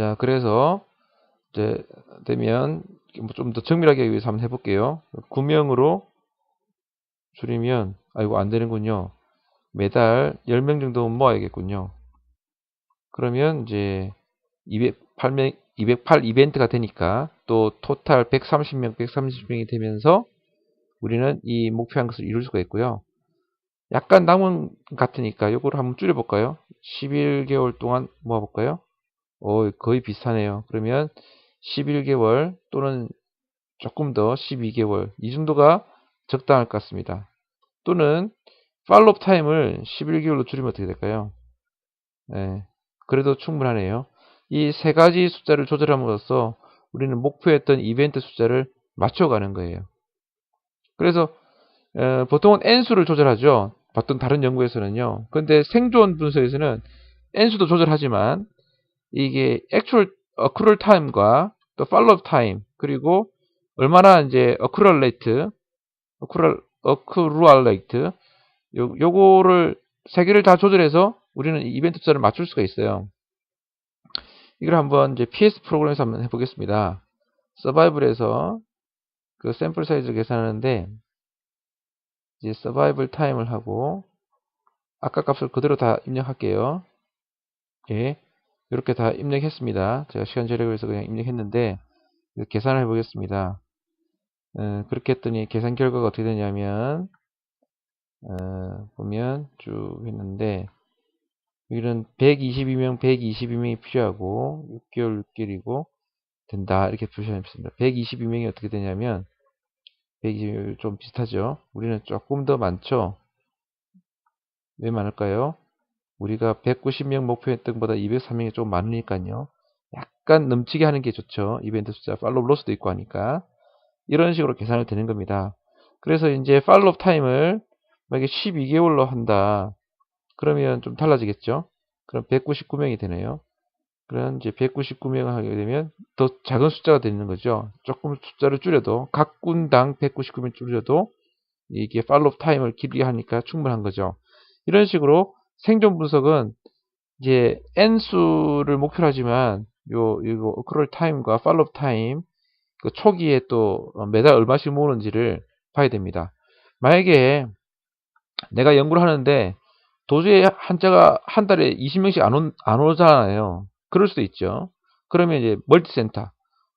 자, 그래서 이제 되면 뭐좀더 정밀하게 위해서 한번 해볼게요. 9명으로 줄이면 아이고 안 되는군요. 매달 10명 정도 모아야겠군요. 그러면 이제 208명 208 이벤트가 되니까 또 토탈 130명 130명이 되면서 우리는 이 목표한 것을 이룰 수가 있고요. 약간 남은 것 같으니까 이걸 한번 줄여볼까요? 11개월 동안 모아볼까요? 어, 거의 비슷하네요. 그러면 11개월 또는 조금 더 12개월 이 정도가 적당할 것 같습니다. 또는 팔로업 타임을 11개월로 줄이면 어떻게 될까요? 네, 그래도 충분하네요. 이 세 가지 숫자를 조절함으로써 우리는 목표했던 이벤트 숫자를 맞춰가는 거예요. 그래서 어, 보통은 n수를 조절하죠. 어떤 다른 연구에서는요. 근데 생존 분석에서는 n수도 조절하지만 이게 액츄얼 어크럴 타임과 또 팔로업 타임 그리고 얼마나 이제 어크럴 레이트 어크럴 어크루얼 레이트 요, 요거를 세 개를 다 조절해서 우리는 이벤트 숫자를 맞출 수가 있어요. 이걸 한번 이제 PS 프로그램에서 한번 해보겠습니다. 서바이벌에서 그 샘플 사이즈 계산하는데 이제 서바이벌 타임을 하고 아까 값을 그대로 다 입력할게요. 예. 이렇게 다 입력했습니다. 제가 시간 절약을 해서 그냥 입력했는데 계산을 해보겠습니다. 어, 그렇게 했더니 계산 결과가 어떻게 되냐면 어, 보면 쭉 했는데 여기는 122명, 122명이 필요하고 6개월, 6개월이고 된다 이렇게 표시했습니다. 122명이 어떻게 되냐면 120좀 2 비슷하죠. 우리는 조금 더 많죠. 왜 많을까요? 우리가 190명 목표했던 것보다 203명이 좀 많으니까요. 약간 넘치게 하는 게 좋죠. 이벤트 숫자 팔로우 로스도 있고 하니까. 이런 식으로 계산을 되는 겁니다. 그래서 이제 팔로우 타임을 만약에 12개월로 한다. 그러면 좀 달라지겠죠. 그럼 199명이 되네요. 그럼 이제 199명을 하게 되면 더 작은 숫자가 되는 거죠. 조금 숫자를 줄여도 각 군당 199명 줄여도 이게 팔로우 타임을 길게 하니까 충분한 거죠. 이런 식으로 생존 분석은 이제 n수를 목표로 하지만 요 이거 어크럴 타임과 팔로우 타임 그 초기에 또 매달 얼마씩 모으는지를 봐야 됩니다. 만약에 내가 연구를 하는데 도저히 한자가 한 달에 20명씩 안, 오, 안 오잖아요. 그럴 수도 있죠. 그러면 이제 멀티센터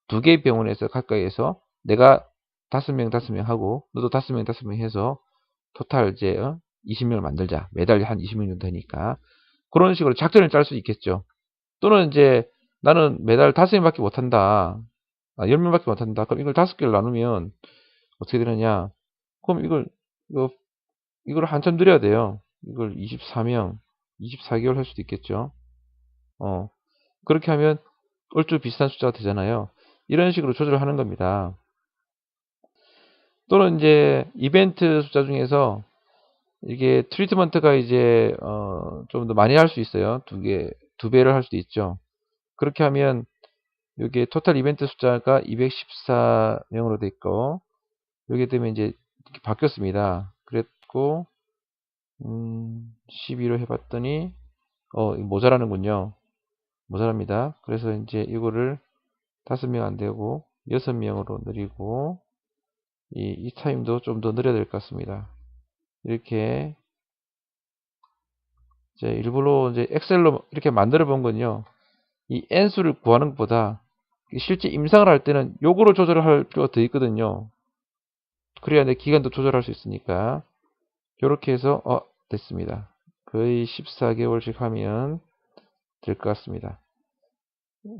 두 개의 병원에서 가까이에서 내가 다섯 명 다섯 명 하고 너도 다섯 명 다섯 명 해서 토탈 이제 20명을 어, 만들자. 매달 한 20명 정도 되니까 그런 식으로 작전을 짤 수 있겠죠. 또는 이제 나는 매달 다섯 명밖에 못한다. 아, 10명밖에 못한다. 그럼 이걸 다섯 개를 나누면 어떻게 되느냐? 그럼 이걸 이거 이걸 한참 드려야 돼요. 이걸 24명, 24개월 할 수도 있겠죠. 어, 그렇게 하면 얼추 비슷한 숫자가 되잖아요. 이런 식으로 조절하는 겁니다. 또는 이제 이벤트 숫자 중에서 이게 트리트먼트가 이제 어, 좀 더 많이 할 수 있어요. 두 개, 두 배를 할 수도 있죠. 그렇게 하면 여기 토탈 이벤트 숫자가 214명으로 돼 있고 여기 되면 이제 바뀌었습니다. 그랬고 음, 12로 해봤더니 어 모자라는군요. 모자랍니다. 그래서 이제 이거를 5명 안되고 6명으로 늘리고 이, 이 타임도 좀 더 늘려야 될 것 같습니다. 이렇게 이제 일부러 이제 엑셀로 이렇게 만들어 본 건요. 이 n수를 구하는 것보다 실제 임상을 할 때는 요거를 조절할 필요가 더 있거든요. 그래야 내 기간도 조절할 수 있으니까 이렇게 해서 어 됐습니다. 거의 14개월씩 하면 될 것 같습니다.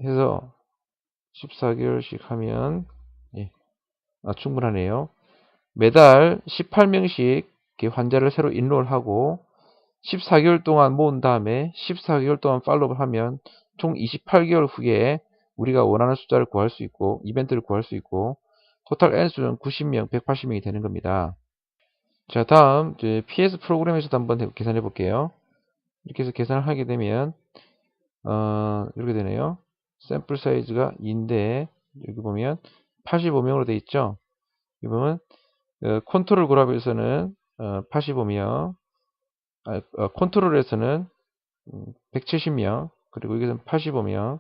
해서 14개월씩 하면 예, 아, 충분하네요. 매달 18명씩 환자를 새로 인롤 하고 14개월 동안 모은 다음에 14개월 동안 팔로우를 하면 총 28개월 후에 우리가 원하는 숫자를 구할 수 있고 이벤트를 구할 수 있고 토탈 N수는 90명, 180명이 되는 겁니다. 자 다음 PS 프로그램에서도 한번 계산해 볼게요. 이렇게 해서 계산을 하게 되면 어, 이렇게 되네요. 샘플 사이즈가 2인데 여기 보면 85명으로 되어 있죠. 이 보면 어, 컨트롤 그래프에서는 어, 85명 아, 어, 컨트롤에서는 170명 음, 그리고 여기서는 85명